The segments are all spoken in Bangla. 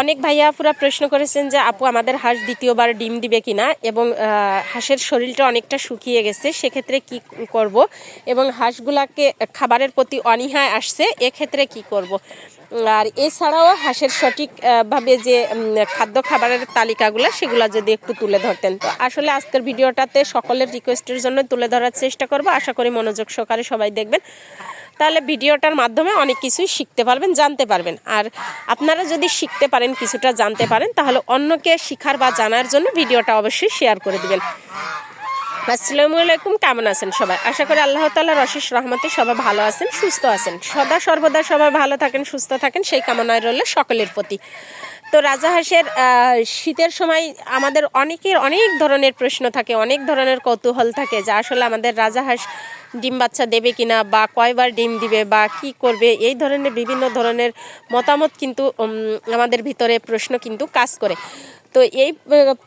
অনেক ভাইয়া পুরা প্রশ্ন করেছেন যে, আপু, আমাদের হাঁস দ্বিতীয়বার ডিম দিবে কিনা? এবং হাঁসের শরীরটা অনেকটা শুকিয়ে গেছে, সেক্ষেত্রে কি করব? এবং হাঁসগুলাকে, খাবারের প্রতি অনীহায় আসছে, এক্ষেত্রে কি করব? আর এছাড়াও হাঁসের সঠিকভাবে যে খাদ্য খাবারের তালিকাগুলো, সেগুলো যদি একটু তুলে ধরতেন। তো আসলে আজকের ভিডিওটাতে সকলের রিকোয়েস্টের জন্য তুলে ধরার চেষ্টা করব। আশা করি মনোযোগ সহকারে সবাই দেখবেন। তাহলে ভিডিওটার মাধ্যমে অনেক কিছুই শিখতে পারবেন, জানতে পারবেন। আর আপনারা যদি শিখতে পারেন, কিছুটা জানতে পারেন, তাহলে অন্যকে শিখার বা জানার জন্য ভিডিওটা অবশ্যই শেয়ার করে দিবেন। আসসালামু আলাইকুম, কেমন আছেন সবাই? আশা করি আল্লাহ তাল্লাহর অশেষ রহমতে সবাই ভালো আছেন, সুস্থ আছেন। সদা সর্বদা সবাই ভালো থাকেন, সুস্থ থাকেন, সেই কামনায় রইল সকলের প্রতি। তো রাজাহাঁসের শীতের সময় আমাদের অনেকের অনেক ধরনের প্রশ্ন থাকে, অনেক ধরনের কৌতূহল থাকে যে আসলে আমাদের রাজাহাঁস ডিম বাচ্চা দেবে কিনা বা কয়বার ডিম দিবে বা কি করবে, এই ধরনের বিভিন্ন ধরনের মতামত কিন্তু আমাদের ভিতরে প্রশ্ন কিন্তু কাজ করে। তো এই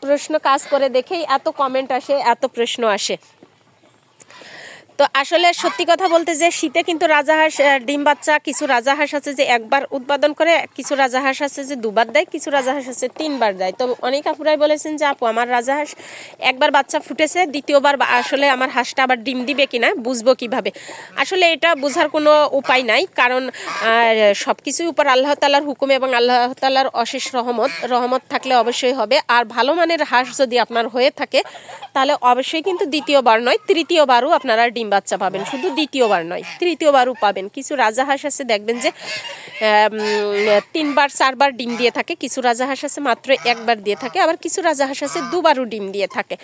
প্রশ্ন কাজ করে দেখেই এত কমেন্ট আসে, এত প্রশ্ন আসে। তো আসলে সত্যি কথা বলতে যে শীতে কিন্তু রাজাহাঁস ডিম বাচ্চা, কিছু রাজাহাঁস আছে যে একবার উৎপাদন করে, কিছু রাজাহাঁস আছে যে দুবার দেয়, কিছু রাজাহাঁস আছে তিনবার দেয়। তো অনেক আপুরাই বলেছেন যে, আপু, আমার রাজাহাঁস একবার বাচ্চা ফুটেছে, দ্বিতীয়বার আসলে আমার হাঁসটা আবার ডিম দিবে কিনা, বুঝব কীভাবে? আসলে এটা বোঝার কোনো উপায় নাই, কারণ সব কিছুর উপর আল্লাহ তালার হুকুম এবং আল্লাহ তালার অশেষ রহমত রহমত থাকলে অবশ্যই হবে। আর ভালো মানের হাঁস যদি আপনার হয়ে থাকে, তাহলে অবশ্যই কিন্তু দ্বিতীয়বার নয়, তৃতীয়বারও আপনারা ডিম বাচ্চা পাবেন, শুধু দ্বিতীয়বার নয়, তৃতীয়বারও পাবেন। কিছু রাজাহাঁস আছে, দেখবেন যে তিনবার, চারবার ডিম দিয়ে থাকে, কিছু রাজাহাঁস আছে মাত্র একবার দিয়ে থাকে, আবার কিছু রাজাহাঁস আছে দুবারও ডিম দিয়ে থাকে।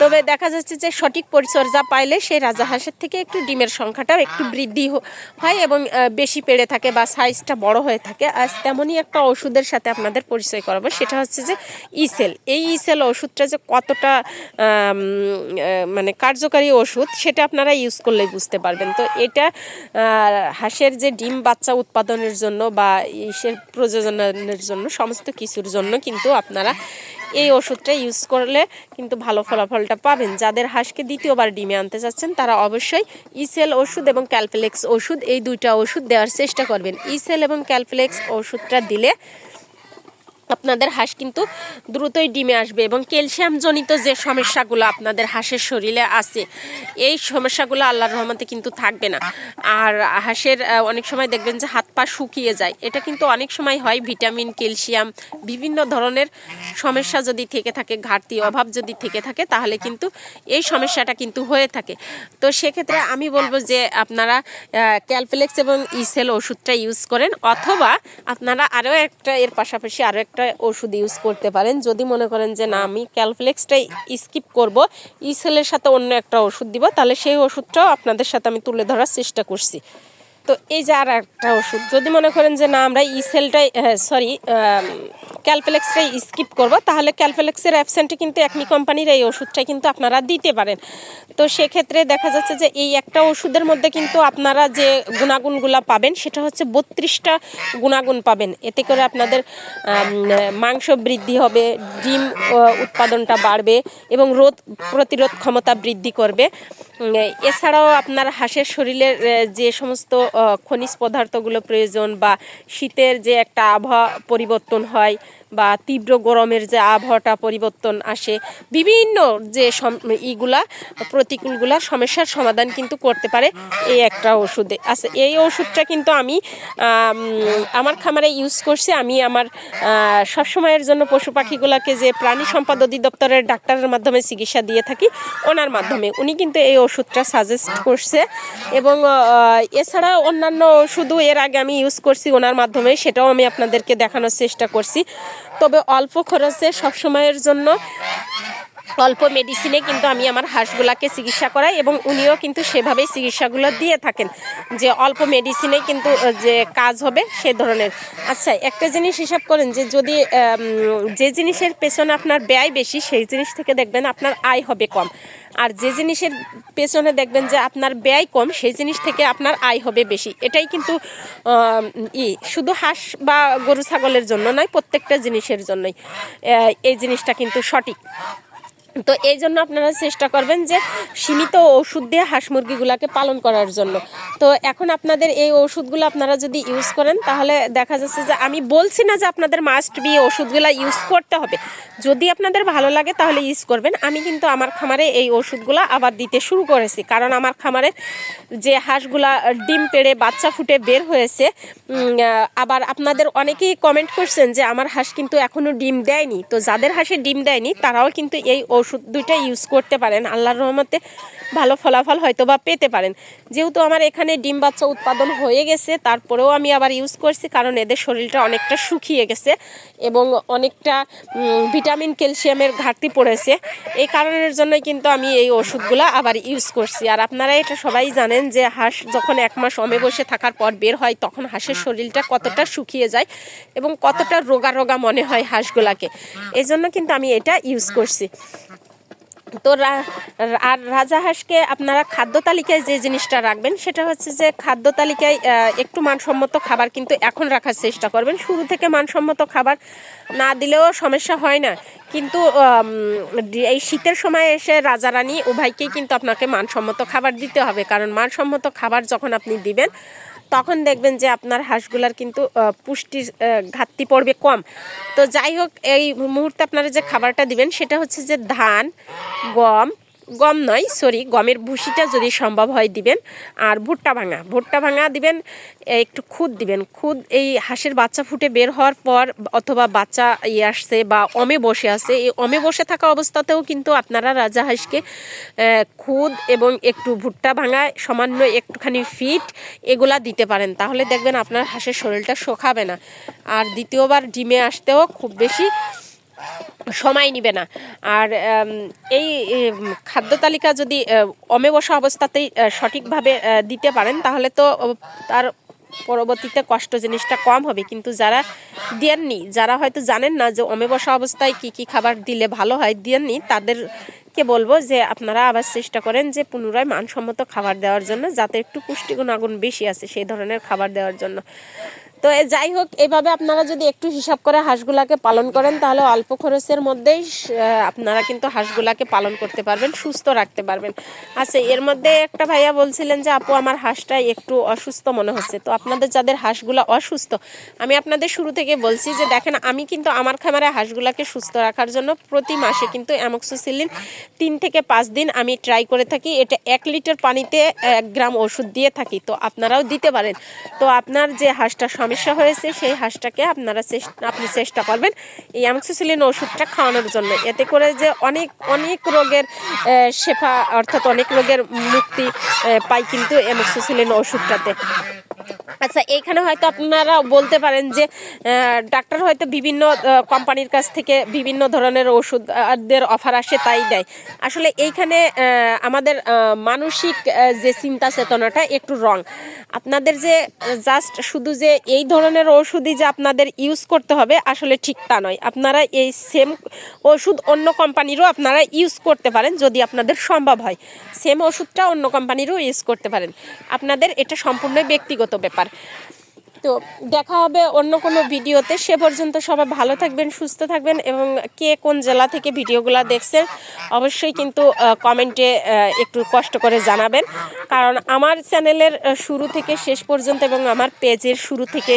তবে দেখা যাচ্ছে যে, সঠিক পরিচর্যা পাইলে সেই রাজাহাঁসের থেকে একটু ডিমের সংখ্যাটাও একটু বৃদ্ধি হয় এবং বেশি পেড়ে থাকে বা সাইজটা বড় হয়ে থাকে। আর তেমনই একটা ওষুধের সাথে আপনাদের পরিচয় করাবো, সেটা হচ্ছে যে, ইসেল। এই ইসেল ওষুধটা যে কতটা মানে কার্যকারী ওষুধ, সেটা আপনারা ইউজ করলেই বুঝতে পারবেন। তো এটা হাঁসের যে ডিম বাচ্চা উৎপাদনের জন্য বা ইসের প্রযোজনের জন্য, সমস্ত কিছুর জন্য কিন্তু আপনারা এই ওষুধটা ইউজ করলে কিন্তু ভালো ফলাফলটা পাবেন। যাদের হাঁসকে দ্বিতীয়বার ডিমে আনতে চাচ্ছেন, তারা অবশ্যই ইসেল ওষুধ এবং ক্যালফ্লেক্স ওষুধ, এই দুইটা ওষুধ দেওয়ার চেষ্টা করবেন। ইসেল এবং ক্যালফ্লেক্স ওষুধটা দিলে আপনাদের হাঁস কিন্তু দ্রুতই ডিমে আসবে এবং ক্যালসিয়াম জনিত যে সমস্যাগুলো আপনাদের হাঁসের শরীরে আছে, এই সমস্যাগুলো আল্লাহর রহমতে কিন্তু থাকবে না। আর হাঁসের অনেক সময় দেখবেন যে হাত পা শুকিয়ে যায়। এটা কিন্তু অনেক সময় হয় ভিটামিন, ক্যালসিয়াম, বিভিন্ন ধরনের সমস্যা যদি থেকে থাকে, ঘাটতি, অভাব যদি থেকে থাকে, তাহলে কিন্তু এই সমস্যাটা কিন্তু হয়ে থাকে। তো সেক্ষেত্রে আমি বলব যে আপনারা ক্যালফ্লেক্স এবং ইসেল ওষুধটা ইউজ করেন, অথবা আপনারা আরও একটা, এর পাশাপাশি আরও একটা ওষুধ ইউজ করতে পারেন। যদি মনে করেন যে, না, আমি ক্যালফ্লেক্সটাই স্কিপ করব ইসেলের সাথে অন্য একটা ওষুধ দিব, তাহলে সেই ওষুধটাও আপনাদের সাথে আমি তুলে ধরার চেষ্টা করছি। তো এই যে আর একটা ওষুধ, যদি মনে করেন যে না, আমরা ইসেলটাই সরি ক্যালফ্লেক্সটাই স্কিপ করব, তাহলে ক্যালফ্লেক্সের অ্যাবসেন্টে কিন্তু একমি কোম্পানির এই ওষুধটা কিন্তু আপনারা দিতে পারেন। তো সেক্ষেত্রে দেখা যাচ্ছে যে এই একটা ওষুধের মধ্যে কিন্তু আপনারা যে গুণাগুণগুলো পাবেন, সেটা হচ্ছে বত্রিশটা গুণাগুণ পাবেন। এতে করে আপনাদের মাংস বৃদ্ধি হবে, ডিম উৎপাদনটা বাড়বে এবং রোদ প্রতিরোধ ক্ষমতা বৃদ্ধি করবে। এছাড়াও আপনার হাঁসের শরীরের যে সমস্ত খনিজ পদার্থগুলো প্রয়োজন বা শীতের যে একটা আবহাওয়া পরিবর্তন হয় বা তীব্র গরমের যে আবহাওয়াটা পরিবর্তন আসে, বিভিন্ন যে ইগুলা, প্রতিকূলগুলা সমস্যার সমাধান কিন্তু করতে পারে এই একটা ওষুধে। আচ্ছা এই ওষুধটা কিন্তু আমি আমার খামারে ইউজ করছি। আমি আমার সবসময়ের জন্য পশু পাখিগুলোকে যে প্রাণী সম্পদ অধিদপ্তরের ডাক্তারের মাধ্যমে চিকিৎসা দিয়ে থাকি, ওনার মাধ্যমে। উনি কিন্তু এই ওষুধটা সাজেস্ট করছে এবং এছাড়া অন্যান্য ওষুধও এর আগে আমি ইউজ করছি ওনার মাধ্যমে, সেটাও আমি আপনাদেরকে দেখানোর চেষ্টা করছি। তবে অল্প খরচে সবসময়ের জন্য অল্প মেডিসিনে কিন্তু আমি আমার হাঁসগুলাকে চিকিৎসা করাই এবং উনিও কিন্তু সেভাবেই চিকিৎসাগুলো দিয়ে থাকেন। যে অল্প মেডিসিনে কিন্তু যে কাজ হবে সে ধরনের। আচ্ছা একটা জিনিস হিসাব করেন যে যদি যে জিনিসের পেছনে আপনার ব্যয় বেশি, সেই জিনিস থেকে দেখবেন আপনার আয় হবে কম। আর যে জিনিসের পেছনে দেখবেন যে আপনার ব্যয় কম, সেই জিনিস থেকে আপনার আয় হবে বেশি। এটাই কিন্তু ই, শুধু হাঁস বা গরু, ছাগলের জন্য নয়, প্রত্যেকটা জিনিসের জন্যই। এই জিনিসটা কিন্তু সঠিক। তো এই জন্য আপনারা চেষ্টা করবেন যে সীমিত ওষুধ দিয়ে হাঁস মুরগিগুলোকে পালন করার জন্য। তো এখন আপনাদের এই ওষুধগুলো আপনারা যদি ইউজ করেন, তাহলে দেখা যাচ্ছে যে আমি বলছি না যে আপনাদের মাস্ট বি ওষুধগুলো ইউজ করতে হবে। যদি আপনাদের ভালো লাগে, তাহলে ইউজ করবেন। আমি কিন্তু আমার খামারে এই ওষুধগুলো আবার দিতে শুরু করেছি। কারণ আমার খামারে যে হাঁসগুলা ডিম পেড়ে বাচ্চা ফুটে বের হয়েছে আবার আপনাদের অনেকেই কমেন্ট করছেন যে আমার হাঁস কিন্তু এখনও ডিম দেয়নি। তো যাদের হাঁসে ডিম দেয়নি, তারাও কিন্তু এই ওষুধ দুইটা ইউজ করতে পারেন। আল্লাহর রহমতে ভালো ফলাফল হয়তো বা পেতে পারেন। যেহেতু আমার এখানে ডিম বাচ্চা উৎপাদন হয়ে গেছে তারপরেও আমি আবার ইউজ করছি কারণ এদের শরীরটা অনেকটা শুকিয়ে গেছে এবং অনেকটা ভিটামিন ক্যালসিয়ামের ঘাটতি পড়েছে। এই কারণের জন্যই কিন্তু আমি এই ওষুধগুলো আবার ইউজ করছি। আর আপনারা এটা সবাই জানেন যে হাঁস যখন এক মাস অমে বসে থাকার পর বের হয় তখন হাঁসের শরীরটা কতটা শুকিয়ে যায় এবং কতটা রোগা রোগা মনে হয় হাঁসগুলাকে। এই জন্য কিন্তু আমি এটা ইউজ করছি। তো আর রাজা হাঁসকে আপনারা খাদ্য তালিকায় যে জিনিসটা রাখবেন, সেটা হচ্ছে যে খাদ্য তালিকায় একটু মানসম্মত খাবার কিন্তু এখন রাখার চেষ্টা করবেন। শুরু থেকে মানসম্মত খাবার না দিলেও সমস্যা হয় না। কিন্তু এই শীতের সময় এসে রাজা রানী উভয়কেই কিন্তু আপনাকে মানসম্মত খাবার দিতে হবে। কারণ মানসম্মত খাবার যখন আপনি দিবেন তখন দেখবেন যে আপনার হাঁসগুলার কিন্তু পুষ্টির ঘাটতি পড়বে কম। তো যাই হোক, এই মুহূর্তে আপনারা যে খাবারটা দিবেন, সেটা হচ্ছে যে ধান, গম গম নয় সরি গমের ভুসিটা যদি সম্ভব হয় দিবেন। আর ভুট্টা ভাঙা ভুট্টা ভাঙা দিবেন একটু খুদ দিবেন। খুদ এই হাঁসের বাচ্চা ফুটে বের হওয়ার পর অথবা বাচ্চা ইয়ে আসছে বা অমে বসে আছে, এই অমে বসে থাকা অবস্থাতেও কিন্তু আপনারা রাজা হাঁসকে খুদ এবং একটু ভুট্টা ভাঙা, সামান্য একটুখানি ফিট এগুলা দিতে পারেন। তাহলে দেখবেন আপনার হাঁসের শরীরটা শোকাবে না। আর দ্বিতীয়বার ডিমে আসতেও খুব বেশি সময় নিবে না। আর এই খাদ্য তালিকা যদি আহ, অমে বসা অবস্থাতেই সঠিকভাবে দিতে পারেন তাহলে তো তার পরবর্তীতে কষ্ট জিনিসটা কম হবে। কিন্তু যারা দেননি যারা হয়তো জানেন না যে অমে বসা অবস্থায় কি কি খাবার দিলে ভালো হয় দেননি তাদেরকে বলব যে আপনারা আবার চেষ্টা করেন যে পুনরায় মানসম্মত খাবার দেওয়ার জন্য যাতে একটু পুষ্টিগুণ আগুন বেশি আছে সেই ধরনের খাবার দেওয়ার জন্য। তো যাই হোক, এভাবে আপনারা যদি একটু হিসাব করে হাঁসগুলাকে পালন করেন, তাহলে অল্প খরচের মধ্যেই আপনারা কিন্তু হাঁসগুলাকে পালন করতে পারবেন, সুস্থ রাখতে পারবেন। আচ্ছা এর মধ্যে একটা ভাইয়া বলছিলেন যে, আপু, আমার হাঁসটা একটু অসুস্থ মনে হচ্ছে। তো আপনাদের যাদের হাঁসগুলা অসুস্থ, আমি আপনাদের শুরু থেকে বলছি যে, দেখেন, আমি কিন্তু আমার খামারে হাঁসগুলাকে সুস্থ রাখার জন্য প্রতি মাসে কিন্তু অ্যামক্সোসিলিন তিন থেকে পাঁচ দিন আমি ট্রাই করে থাকি। এটা এক লিটার পানিতে এক গ্রাম ওষুধ দিয়ে থাকি। তো আপনারাও দিতে পারেন। তো আপনার যে হাঁসটা সমস্যা হয়েছে, সেই হাঁসটাকে আপনারা চেষ্টা আপনি চেষ্টা করবেন এই অ্যামক্সিসিলিন ওষুধটা খাওয়ানোর জন্য। এতে করে যে অনেক অনেক রোগের শেফা অর্থাৎ অনেক রোগের মুক্তি পাই কিন্তু অ্যামক্সিসিলিন ওষুধটাতে। আচ্ছা এইখানে হয়তো আপনারা বলতে পারেন যে ডাক্তার হয়তো বিভিন্ন কোম্পানির কাছ থেকে বিভিন্ন ধরনের ওষুধদের অফার আসে, তাই দেয়। আসলে এইখানে আমাদের মানসিক যে চিন্তা চেতনাটা একটু রং। আপনাদের যে, জাস্ট শুধু যে এই ধরনের ওষুধই যে আপনাদের ইউজ করতে হবে, আসলে ঠিক তা নয়। আপনারা এই সেম ওষুধ অন্য কোম্পানিরও আপনারা ইউজ করতে পারেন, যদি আপনাদের সম্ভব হয়। সেম ওষুধটা অন্য কোম্পানিরও ইউজ করতে পারেন। আপনাদের এটা সম্পূর্ণ ব্যক্তিগত ব্যাপার। তো দেখা হবে অন্য কোনো ভিডিওতে। সে পর্যন্ত সবাই ভালো থাকবেন, সুস্থ থাকবেন এবং কে কোন জেলা থেকে ভিডিওগুলো দেখছেন অবশ্যই কিন্তু কমেন্টে একটু কষ্ট করে জানাবেন। কারণ আমার চ্যানেলের শুরু থেকে শেষ পর্যন্ত এবং আমার পেজের শুরু থেকে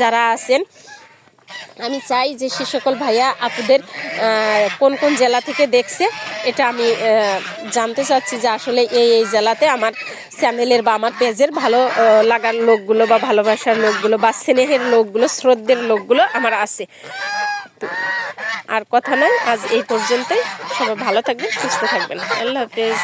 যারা আছেন আমি চাই যে সে সকল ভাইয়া আপুদের কোন কোন জেলা থেকে দেখছে, এটা আমি জানতে চাচ্ছি যে আসলে এই এই জেলাতে আমার চ্যানেলের বা আমার পেজের ভালো লাগার লোকগুলো বা ভালোবাসার লোকগুলো বা স্নেহের লোকগুলো, শ্রদ্ধের লোকগুলো আমার আছে। আর কথা নয়, আজ এই পর্যন্তই। সবাই ভালো থাকবেন, সুস্থ থাকবেন। আল্লাহ হাফেজ।